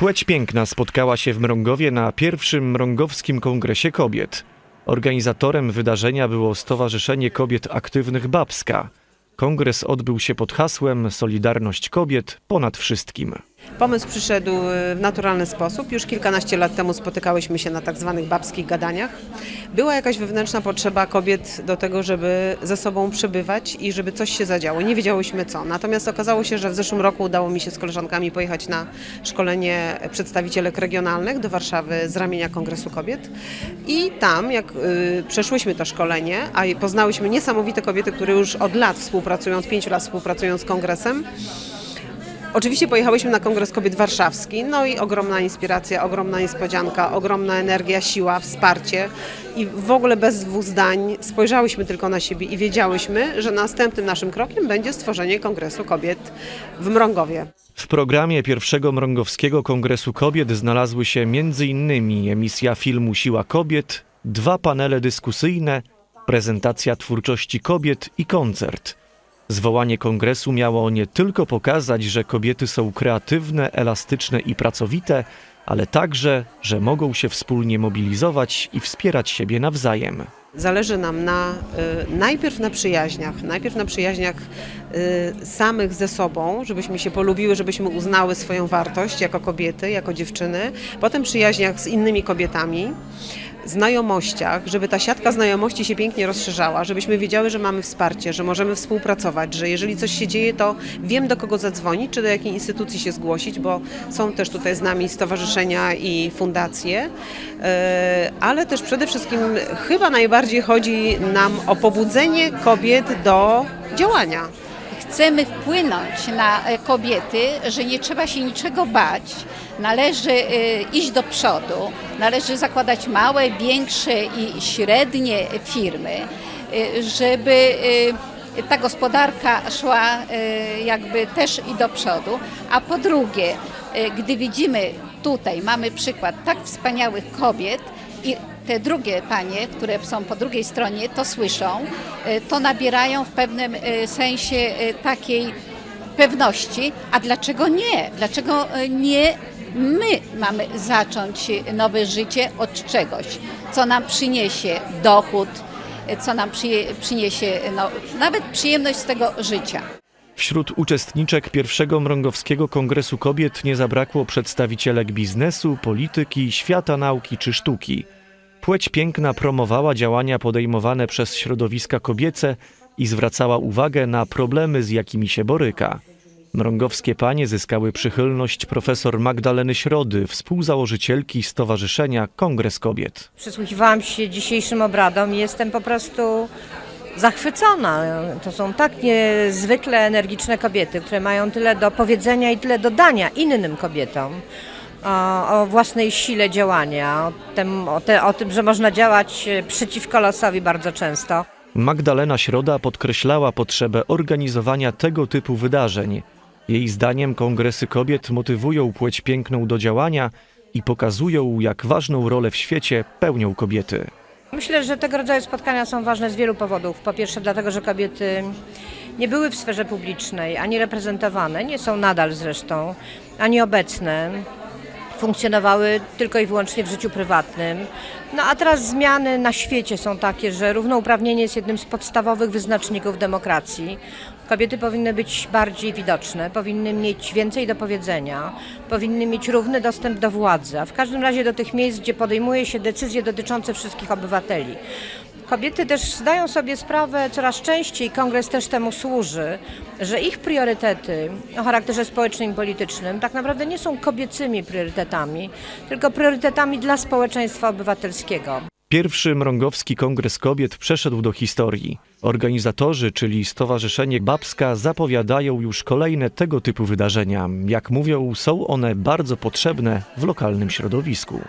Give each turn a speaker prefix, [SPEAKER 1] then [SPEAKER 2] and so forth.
[SPEAKER 1] Płeć piękna spotkała się w Mrągowie na pierwszym Mrągowskim Kongresie Kobiet. Organizatorem wydarzenia było Stowarzyszenie Kobiet Aktywnych Babska. Kongres odbył się pod hasłem Solidarność kobiet ponad wszystkim.
[SPEAKER 2] Pomysł przyszedł e, w naturalny sposób. Już kilkanaście lat temu spotykałyśmy się na tak zwanych babskich gadaniach. Była jakaś wewnętrzna potrzeba kobiet do tego, żeby ze sobą przebywać i żeby coś się zadziało. Nie wiedziałyśmy co. Natomiast okazało się, że w zeszłym roku udało mi się z koleżankami pojechać na szkolenie przedstawicielek regionalnych do Warszawy z ramienia Kongresu Kobiet. I tam, jak y, przeszłyśmy to szkolenie, a poznałyśmy niesamowite kobiety, które już od lat współpracują, od pięciu lat współpracują z kongresem, Oczywiście pojechałyśmy na Kongres Kobiet Warszawski, no i ogromna inspiracja, ogromna niespodzianka, ogromna energia, siła, wsparcie i w ogóle bez dwóch zdań spojrzałyśmy tylko na siebie i wiedziałyśmy, że następnym naszym krokiem będzie stworzenie Kongresu Kobiet w Mrągowie.
[SPEAKER 1] W programie pierwszego Mrągowskiego Kongresu Kobiet znalazły się m.in. emisja filmu Siła Kobiet, dwa panele dyskusyjne, prezentacja twórczości kobiet i koncert. Zwołanie kongresu miało nie tylko pokazać, że kobiety są kreatywne, elastyczne i pracowite, ale także, że mogą się wspólnie mobilizować i wspierać siebie nawzajem.
[SPEAKER 2] Zależy nam na, y, najpierw na przyjaźniach, najpierw na przyjaźniach y, samych ze sobą, żebyśmy się polubiły, żebyśmy uznały swoją wartość jako kobiety, jako dziewczyny, potem przyjaźniach z innymi kobietami, znajomościach, żeby ta siatka znajomości się pięknie rozszerzała, żebyśmy wiedziały, że mamy wsparcie, że możemy współpracować, że jeżeli coś się dzieje, to wiem do kogo zadzwonić, czy do jakiej instytucji się zgłosić, bo są też tutaj z nami stowarzyszenia i fundacje, E, ale też przede wszystkim chyba najbardziej chodzi nam o pobudzenie kobiet do działania.
[SPEAKER 3] Chcemy wpłynąć na e, kobiety, że nie trzeba się niczego bać, należy e, iść do przodu, należy zakładać małe, większe i średnie firmy, e, żeby ta gospodarka szła jakby też i do przodu, a po drugie, gdy widzimy tutaj, mamy przykład tak wspaniałych kobiet i te drugie panie, które są po drugiej stronie, to słyszą, e, to nabierają w pewnym e, sensie e, takiej pewności, a dlaczego nie? Dlaczego nie my mamy zacząć nowe życie od czegoś, co nam przyniesie dochód, co nam przyniesie no, nawet przyjemność z tego życia.
[SPEAKER 1] Wśród uczestniczek pierwszego Mrągowskiego Kongresu Kobiet nie zabrakło przedstawicielek biznesu, polityki, świata nauki czy sztuki. Płeć piękna promowała działania podejmowane przez środowiska kobiece i zwracała uwagę na problemy, z jakimi się boryka. Mrągowskie panie zyskały przychylność profesor Magdaleny Środy, współzałożycielki Stowarzyszenia Kongres Kobiet.
[SPEAKER 4] Przysłuchiwałam się dzisiejszym obradom i jestem po prostu zachwycona. To są tak niezwykle energiczne kobiety, które mają tyle do powiedzenia i tyle do dania innym kobietom. O, o własnej sile działania, o tym, o, te, o tym, że można działać przeciwko losowi bardzo często.
[SPEAKER 1] Magdalena Środa podkreślała potrzebę organizowania tego typu wydarzeń. Jej zdaniem kongresy kobiet motywują płeć piękną do działania i pokazują, jak ważną rolę w świecie pełnią kobiety.
[SPEAKER 4] Myślę, że tego rodzaju spotkania są ważne z wielu powodów. Po pierwsze, dlatego, że kobiety nie były w sferze publicznej ani reprezentowane, nie są nadal zresztą, ani obecne. Funkcjonowały tylko i wyłącznie w życiu prywatnym. No a teraz zmiany na świecie są takie, że równouprawnienie jest jednym z podstawowych wyznaczników demokracji. Kobiety powinny być bardziej widoczne, powinny mieć więcej do powiedzenia, powinny mieć równy dostęp do władzy, a w każdym razie do tych miejsc, gdzie podejmuje się decyzje dotyczące wszystkich obywateli. Kobiety też zdają sobie sprawę coraz częściej, kongres też temu służy, że ich priorytety o charakterze społecznym i politycznym tak naprawdę nie są kobiecymi priorytetami, tylko priorytetami dla społeczeństwa obywatelskiego.
[SPEAKER 1] Pierwszy Mrągowski Kongres Kobiet przeszedł do historii. Organizatorzy, czyli Stowarzyszenie Babska, zapowiadają już kolejne tego typu wydarzenia. Jak mówią, są one bardzo potrzebne w lokalnym środowisku.